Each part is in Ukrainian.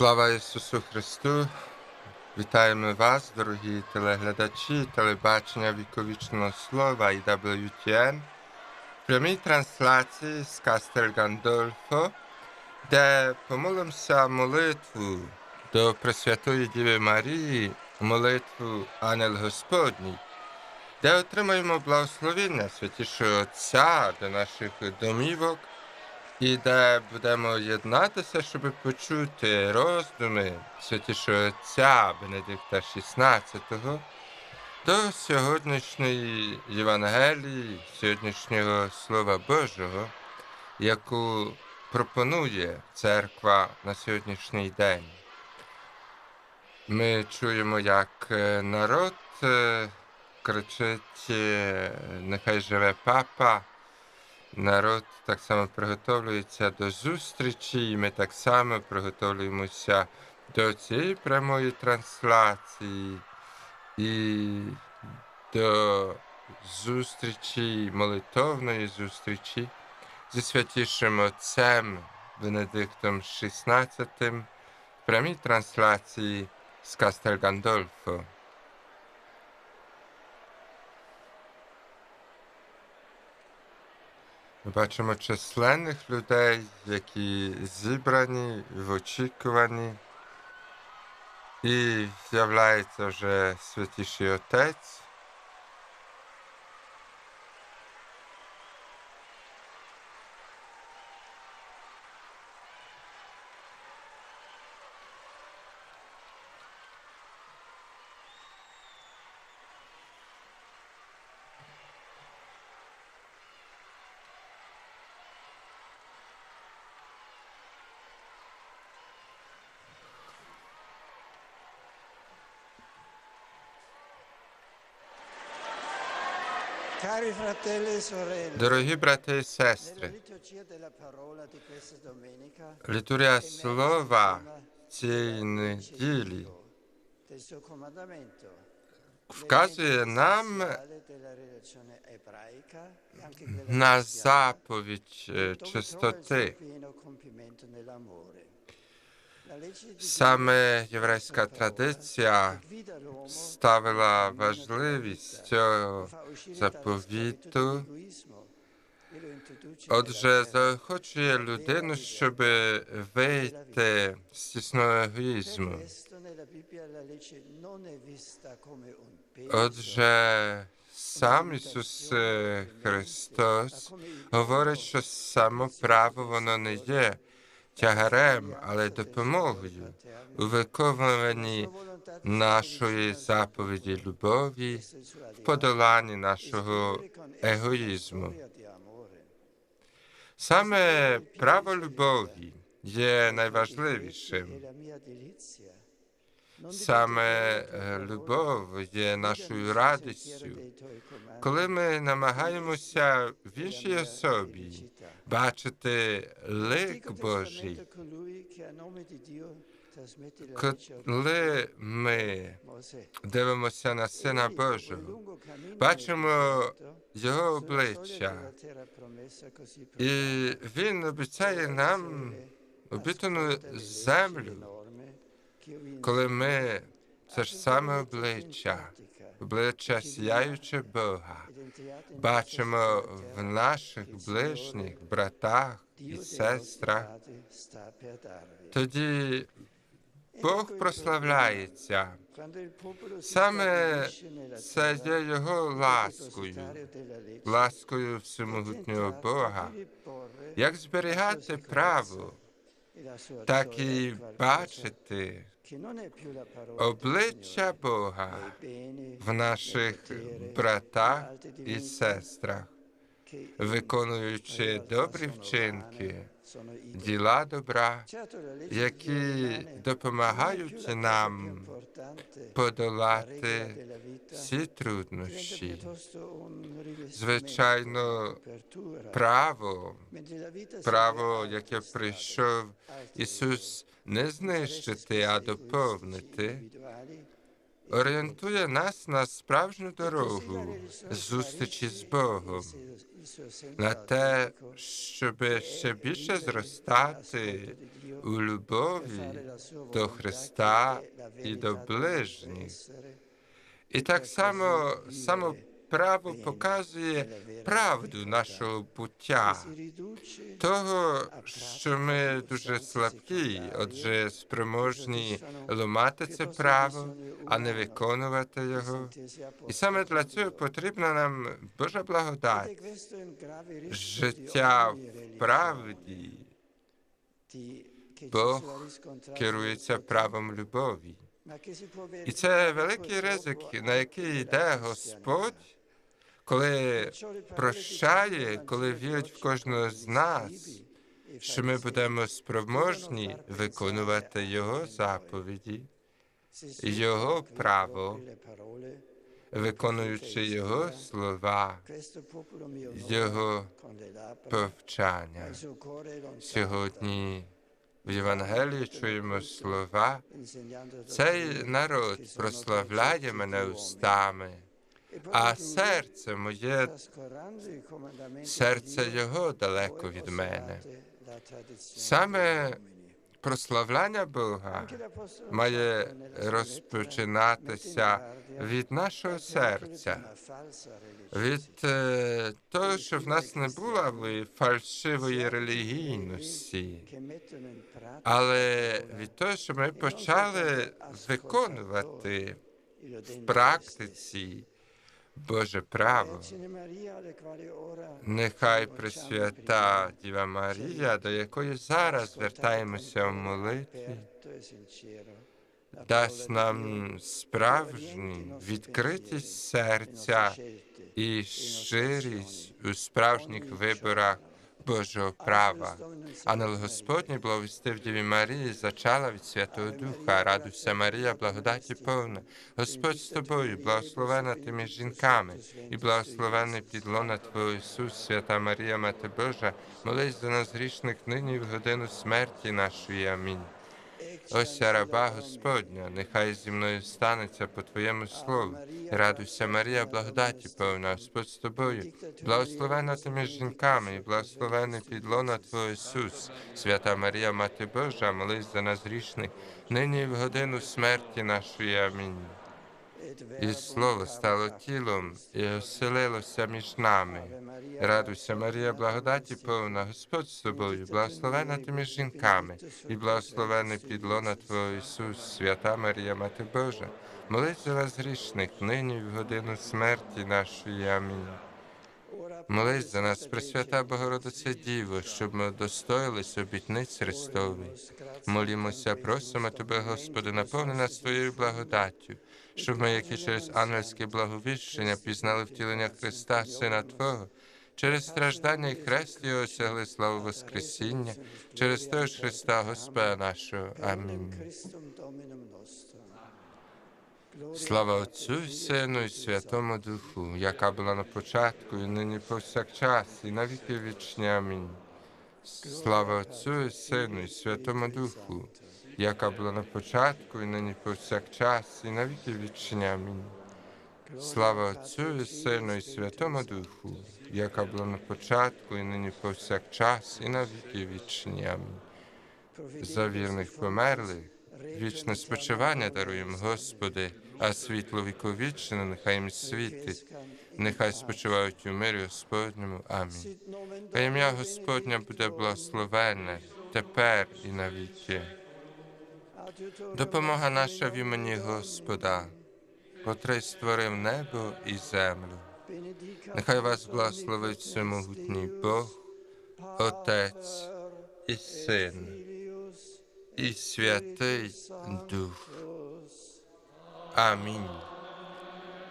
Слава Ісусу Христу! Вітаємо вас, дорогі телеглядачі, телебачення віковічного слова і WTN. В прямій трансляції з Кастель Гандольфо, де помолимося молитву до Пресвятої Діви Марії, молитву Ангел Господній, де отримаємо благословення Святішого Отця до наших домівок і де будемо єднатися, щоб почути роздуми святішого Отця Бенедикта XVI до сьогоднішньої Євангелії, сьогоднішнього Слова Божого, яку пропонує церква на сьогоднішній день. Ми чуємо, як е, народ е, кричить, е, нехай живе папа. Народ так само приготовлюється до зустрічі, і ми так само приготовлюємося до цієї прямої трансляції і до зустрічі, молитовної зустрічі зі святішим Отцем Бенедиктом XVI в прямій трансляції з Кастель Гандольфо. Ми бачимо численних людей, які зібрані в очікуванні. І з'являється вже святіший Отець. Дорогі брати і сестри, літурія слова цієї неділі вказує нам e на заповідь е, чистоти. Саме єврейська традиція ставила важливість цього заповіту. lo introduce Отже, заохочує людину, щоб вийти з тісного егоїзму. Отже, сам Ісус е, Христос говорить, що само право воно не є тягарем, але допомогою у виконуванні нашої заповіді любові, в подоланні нашого егоїзму. Саме право любові є найважливішим. Саме е, любов є нашою радістю. Коли ми намагаємося в іншій особі бачити лик Божий, коли ми дивимося на Сина Божого, бачимо Його обличчя, і Він обіцяє нам обітану землю, коли ми це ж саме обличчя, обличчя сяюче Бога, бачимо в наших ближніх братах і сестрах, тоді Бог прославляється. Саме це є Його ласкою, ласкою всемогутнього Бога. Як зберігати право, так і бачити обличчя Бога в наших братах і сестрах, виконуючи добрі вчинки, діла добра, які допомагають нам подолати всі труднощі. Звичайно, право, право, яке прийшов Ісус не знищити, а доповнити, орієнтує нас на справжню дорогу зустрічі з Богом, на те, щоб ще більше зростати у любові до Христа і до ближніх. І так само само право показує правду нашого буття, того, що ми дуже слабкі, отже, спроможні ламати це право, а не виконувати його. І саме для цього потрібна нам Божа благодать, життя в правді. Бог керується правом любові. І це великий ризик, на який йде Господь, коли прощає, коли вірить в кожного з нас, що ми будемо спроможні виконувати Його заповіді, Його право, виконуючи Його слова, Його повчання. Сьогодні в Євангелії чуємо слова. Цей народ прославляє мене устами, а серце моє, серце його далеко від мене. Саме прославляння Бога має розпочинатися від нашого серця, від е, того, що в нас не було фальшивої релігійності, але від того, що ми почали виконувати в практиці Боже право. Нехай Пресвята Діва Марія, до якої зараз звертаємося в молитві, дасть нам справжню відкритість серця і щирість у справжніх виборах Божого права. Ангел Господній благовістив Діві Марії, зачала від Святого Духа. Радуйся, Марія, благодаті повна. Господь з тобою, благословена ти між жінками, і благословений підлона Твого Ісус, свята Марія, Мати Божа, молись за нас грішних нині і в годину смерті нашої. Амінь. Ось раба Господня, нехай зі мною станеться по Твоєму слову. Радуйся, Марія, благодаті повна, Господь з тобою, благословена ти між жінками, і благословений підлона Твого Ісус, свята Марія, Мати Божа, молись за нас грішних, нині і в годину смерті нашої. Амінь. І слово стало тілом і оселилося між нами. Радуйся, Марія, благодаті повна, Господь з тобою, благословена ти між жінками, і благословений підлона Твого Ісус, свята Марія, Мати Божа, молись за нас грішних, нині і в годину смерті нашої. Амінь. Молись за нас, Пресвята Богородице Діво, щоб ми достоїлись обітниць Христові. Молімося, просимо Тебе, Господи, наповни нас Твоєю благодаттю, щоб ми, які через ангельське благовіщення, пізнали втілення Христа, Сина Твого, через страждання і хрест Його осягли славу Воскресіння, через того ж Христа Господа нашого. Амінь. Слава Отцю і Сину і Святому Духу, яка була на початку, і нині повсякчас, і на віки вічні. Амінь. Слава Отцю і Сину і Святому Духу, яка була на початку, і нині повсякчас, і на віки вічні. Амінь. Слава Отцю Сину і Святому Духу, яка була на початку, і нині повсякчас, і на вічні. Амінь. За вірних померлих, вічне спочивання даруємо, Господи, а світло віковічне нехай їм світить, нехай спочивають у мирі Господньому. Амінь. Хай ім'я Господня буде благословенне тепер і навіки. Допомога наша в імені Господа, котрий створив небо і землю. Нехай вас благословить всемогутній Бог, Отець і Син, і Святий Дух. Амінь.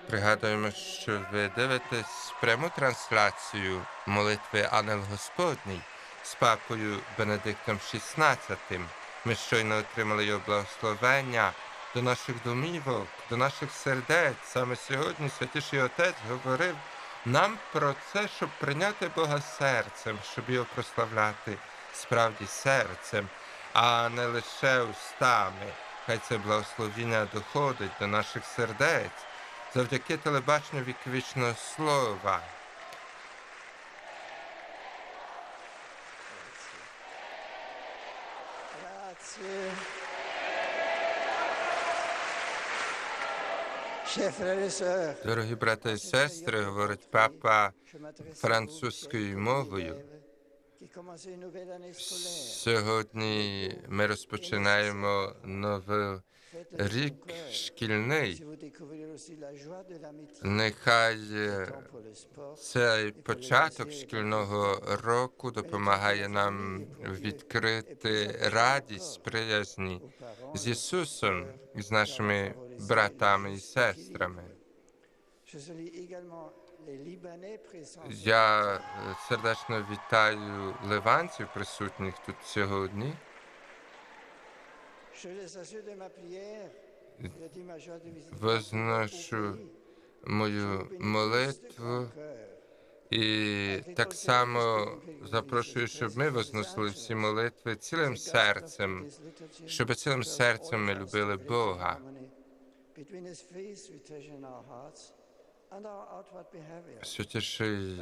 Пригадуємо, що ви дивитесь пряму трансляцію молитви Ангел Господній з папою Бенедиктом XVI. Ми щойно отримали його благословення до наших домівок, до наших сердець. Саме сьогодні Святіший Отець говорив нам про це, щоб прийняти Бога серцем, щоб його прославляти справді серцем, а не лише устами. Хай це благословіння доходить до наших сердець завдяки телебаченню віковічного слова. Дорогі брати і сестри, говорить папа французькою мовою. Сьогодні ми розпочинаємо новий рік шкільний. Нехай е, цей початок шкільного року допомагає нам відкрити радість, приязні з Ісусом з нашими братами і сестрами. Я е, сердечно вітаю ливанців, присутніх тут сьогодні. Возношу мою молитву і так само запрошую, щоб ми возносили всі молитви цілим серцем, щоб цілим серцем ми любили Бога. Святіший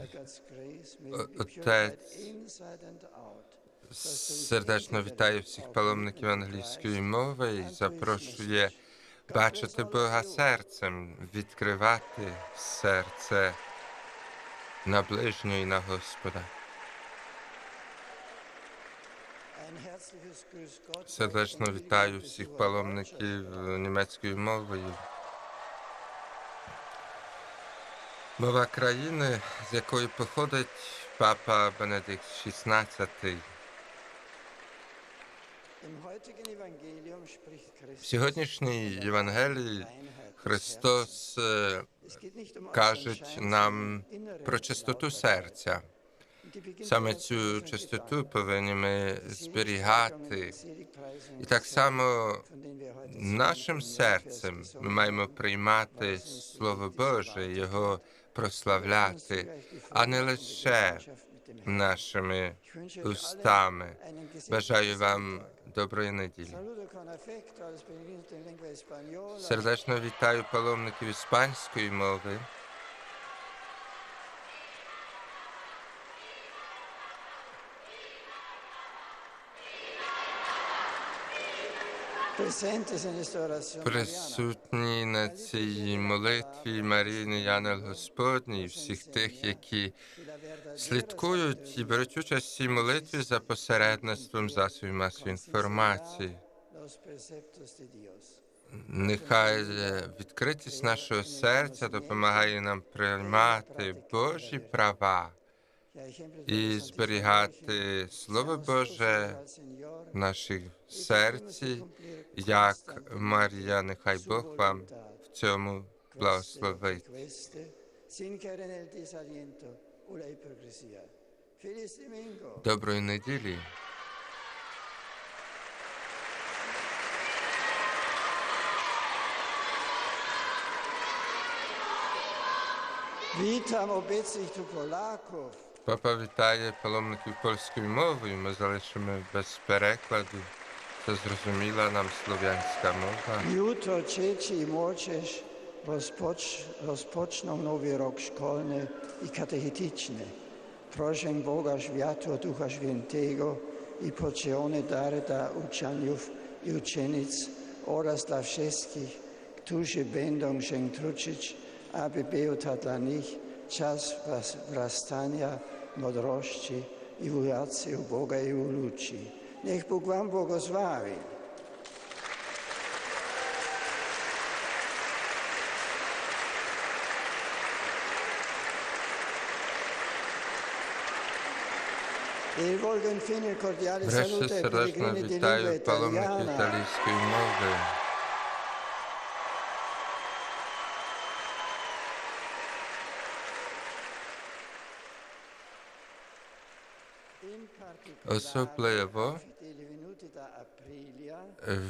Отець сердечно вітає всіх паломників англійської мови і запрошує бачити Бога серцем, відкривати серце на ближнього і на Господа. Сердечно вітаю всіх паломників німецькою мовою. Мова країни, з якої походить папа Бенедикт XVI. В сьогоднішній Євангелії Христос е, каже нам про чистоту серця. Саме цю чистоту повинні ми зберігати. І так само нашим серцем ми маємо приймати Слово Боже, його прославляти, а не лише нашими устами. Бажаю вам доброї неділі. Сердечно вітаю паломників іспанської мови. Присутні на цій молитві Марійний Янел Господній, всіх тих, які слідкують і беруть участь в цій молитві за посередництвом засобів масової інформації. Нехай відкритість нашого серця допомагає нам приймати Божі права і зберігати Слово Боже в наших серці, як Марія, нехай Бог вам в цьому благословить. Доброї неділі. Witam obecnych tu Polaków. Papa witaje palomników polskiej mowy. My zależymy bez perekładu, co zrozumiała nam słowiańska mowa. Jutro dzieci i młodzież rozpocz, rozpoczną nowy rok szkolny i katechetyczny. Proszę Boga Światła Ducha Świętego i poczynione dary dla uczniów i uczenic oraz dla wszystkich, którzy będą się truczyć, aby był dla nich czas wzrastania modrości i u u Boga i u ludzi. Niech Bóg Wam błogosławi. Wreszcie e serdeczne witają palomnik italijskiej mody. Особливо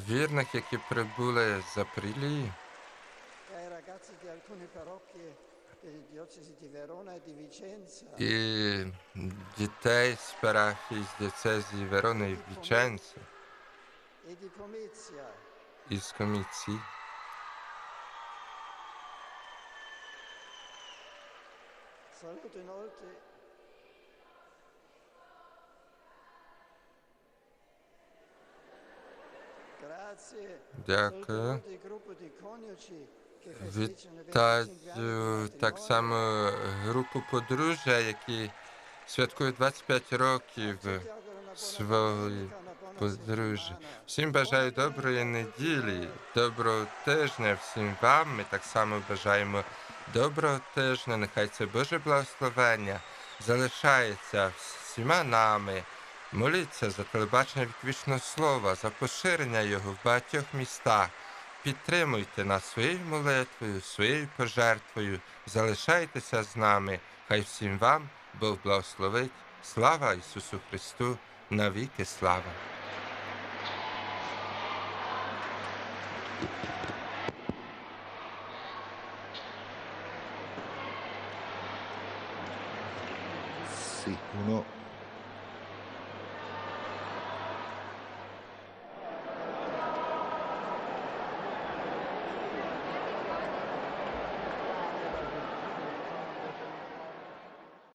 вірних, які прибули з Апрілії, e e і дітей з парафії з дієцезії Верони і e Pomezia із комісії. Salute inoltre 25 Вітаю так само групу подружжя, які святкують 25 років своєї подружжя. Всім бажаю доброї неділі, доброго тижня всім вам. Ми так само бажаємо доброго тижня. Нехай це Боже благословення залишається всіма нами. Моліться за телебачення віквічного слова, за поширення його в багатьох містах. Підтримуйте нас своєю молитвою, своєю пожертвою. Залишайтеся з нами. Хай всім вам Бог благословить. Слава Ісусу Христу! Навіки слава! Sì, uno